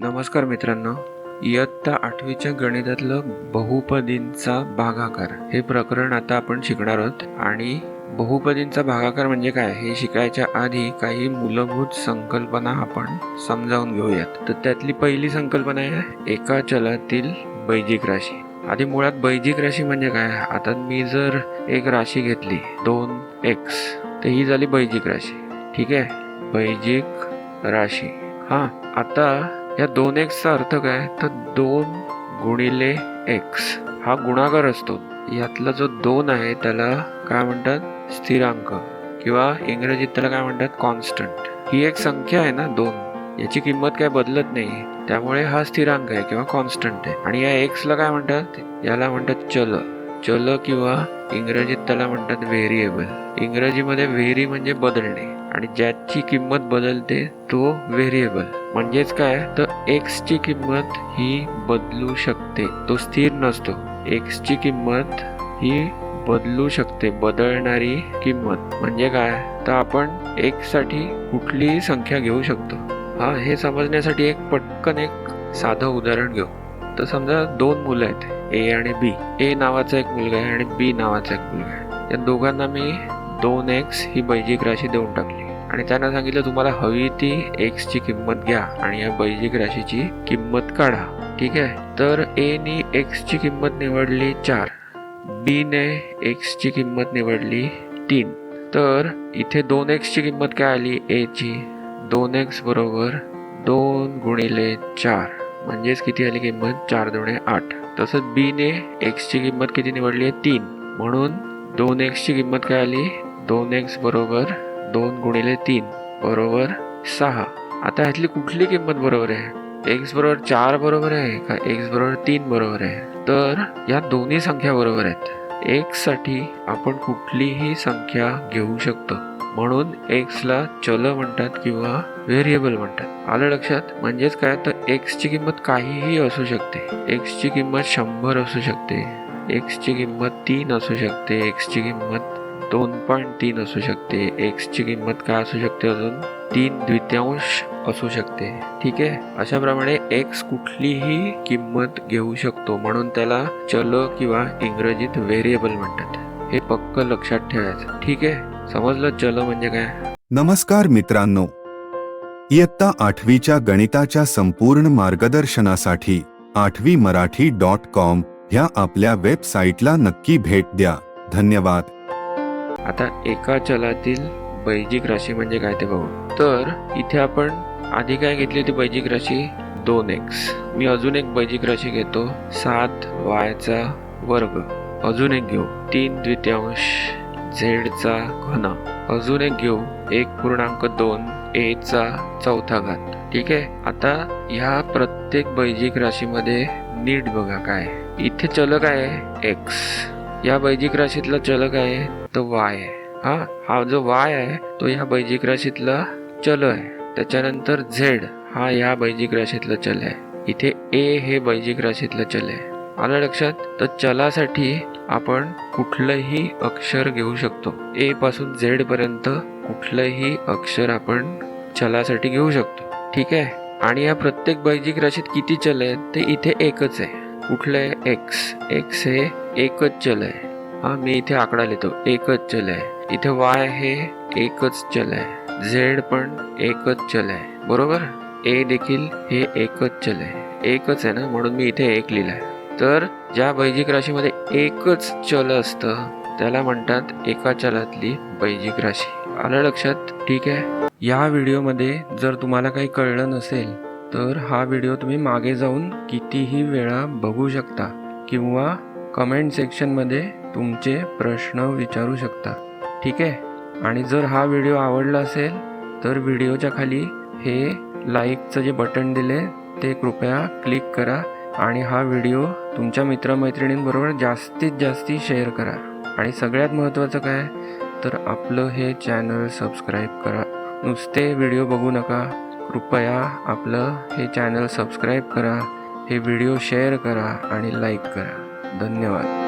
नमस्कार मित्रांनो इयत्ता आठवीच्या गणितातलं बहुपदींचा भागाकार. हे प्रकरण आता आपण शिकणार आहोत. आणि बहुपदींचा भागाकार म्हणजे काय? हे शिकायच्या आधी काही मूलभूत संकल्पना आपण समजावून घेऊयात. तर त्यातली पहिली संकल्पना आहे एका चलातील बैजिक राशी. आधी मुळात बैजिक राशी म्हणजे काय? आता मी जर एक राशी घेतली दोन एक्स तर ही झाली बैजिक राशी. ठीक आहे? बैजिक राशी. हा आता या दोन एक्सचा अर्थ काय? तर दोन गुणिले एक्स हा गुणाकार असतो. यातला जो दोन आहे त्याला काय म्हणतात? स्थिरांक. किंवा इंग्रजीत त्याला काय म्हणतात? कॉन्स्टंट ही एक संख्या आहे ना दोन. याची किंमत काय बदलत नाही. त्यामुळे हा स्थिरांक आहे किंवा कॉन्स्टंट आहे. आणि या एक्सला काय म्हणतात? याला म्हणतात चल. चल किंवा इंग्रजीत त्याला म्हणतात व्हेरिएबल इंग्रजीमध्ये व्हेरी म्हणजे बदलणे आणि ज्याची किंमत बदलते तो व्हेरिएबल. म्हणजेच काय? तर एक्सची किंमत ही बदलू शकते. तो स्थिर नसतो. एक्सची किंमत ही बदलू शकते. बदलणारी किंमत. म्हणजे काय? तर आपण एकसाठी कुठलीही संख्या घेऊ शकतो. हा हे समजण्यासाठी एक पटकन एक साधं उदाहरण घेऊ. तर समजा दोन मुलं आहेत ए आणि बी ए नावाचा एक मुलगा आहे आणि बी नावाचा एक मुलगा आहे. या दोघांना मी दोन एक्स ही बैजिक राशी देऊन टाकली. आणि त्यांना सांगितलं तुम्हाला हवी ती एक्सची किंमत घ्या आणि या बैजिक राशीची किंमत काढा. ठीक आहे? तर ए नी किंमत निवडली चार. बी ने किंमत निवडली तीन. तर इथे दोन एक्सची किंमत काय आली? एची दोन एक्स बरोबर दोन गुणिले चार. म्हणजेच किती आली किंमत? चार दोणे आठ. तसंच बी ने किंमत किती निवडली आहे? तीन. म्हणून दोन एक्सची किंमत काय आली? दोन एक्स बरोबर दोन गुणिले तीन बरोबर सहा. आता ह्यातली कुठली किंमत बरोबर आहे? एक्स बरोबर चार बरोबर आहे का एक्स बरोबर तीन बरोबर आहे? तर या दोन्ही संख्या बरोबर आहेत. एक्ससाठी आपण कुठलीही संख्या घेऊ शकतो. म्हणून एक्सला चल म्हणतात किंवा व्हेरिएबल म्हणतात. आलं लक्षात? म्हणजेच काय? तर एक्सची किंमत काहीही असू शकते. एक्सची किंमत शंभर असू शकते. एक्सची किंमत तीन असू शकते. एक्सची किंमत दोन पॉईंट तीन असू शकते. एक्सची किंमत काय असू शकते? अजून तीन द्वितीयांश असू शकते. ठीक आहे? अशाप्रमाणे एक्स कुठलीही किंमत घेऊ शकतो. म्हणून त्याला चल किंवा इंग्रजीत व्हेरिएबल म्हणतात. हे पक्क लक्षात ठेवायचं. ठीक आहे? समजलं चल म्हणजे काय? नमस्कार मित्रांनो. इयत्ता आठवीच्या गणिताच्या संपूर्ण मार्गदर्शनासाठी आठवी मराठी डॉट कॉम ह्या आपल्या वेबसाईटला नक्की भेट द्या. धन्यवाद. आता एका चलातील बैजिक राशी म्हणजे काय ते बघू. तर इथे आपण आधी काय घेतली होती बैजिक राशी? दोन एक्स मी अजून एक बैजिक राशी घेतो. सात वायचा वर्ग. अजून एक घेऊ. तीन द्वितीयांश. झेडचा घन. अजून एक घेऊ. एक पूर्णांक दोन. ए चा चौथा घात ठीक आहे? आता ह्या प्रत्येक बैजिक राशीमध्ये नीट बघा काय इथे चलक आहे एक्स या बैजिक राशीतला चलक आहे तो वाय आहे. हा? हा जो वाय आहे तो या बैजिक राशीतला चल आहे. त्याच्यानंतर झेड हा या बैजिक राशीतला चल आहे. इथे ए हे बैजिक राशीतलं चल आहे. आलं लक्षात? तर चलासाठी आपण कुठलंही अक्षर घेऊ शकतो. ए पासून झेड पर्यंत कुठलंही अक्षर आपण चलासाठी घेऊ शकतो. ठीक आहे? आणि या प्रत्येक बैजिक राशीत किती चल आहेत? ते इथे एकच आहे. कुठलं आहे? एक्स एक्स हे एकच चल आहे. हा मी इथे आकडा लिहितो. एकच चल आहे. इथे वाय हे एकच चल आहे. झेड पण एकच चल आहे. बरोबर? ए देखील हे एकच चल आहे. एकच आहे ना? म्हणून मी इथे एक लिहिलं आहे तर ज्या बैजिक राशीमध्ये एकच चल असतं त्याला म्हणतात एका चलातली बैजिक राशी. आलं लक्षात? ठीक आहे? या व्हिडिओमध्ये जर तुम्हाला काही कळलं नसेल तर हा व्हिडिओ तुम्ही मागे जाऊन कितीही वेळा बघू शकता किंवा कमेंट सेक्शनमध्ये तुमचे प्रश्न विचारू शकता. ठीक आहे? आणि जर हा व्हिडिओ आवडला असेल तर व्हिडिओच्या खाली हे लाईकचं जे बटन दिले ते कृपया क्लिक करा. आणि हा व्हिडिओ तुमच्या मित्रमैत्रिणींबरोबर जास्तीत जास्ती शेअर करा. आणि सगळ्यात महत्त्वाचं काय? तर आपलं हे चॅनल सबस्क्राईब करा. नुसते व्हिडिओ बघू नका. कृपया आपलं हे चॅनल सबस्क्राईब करा. हे व्हिडिओ शेअर करा आणि लाईक करा. धन्यवाद.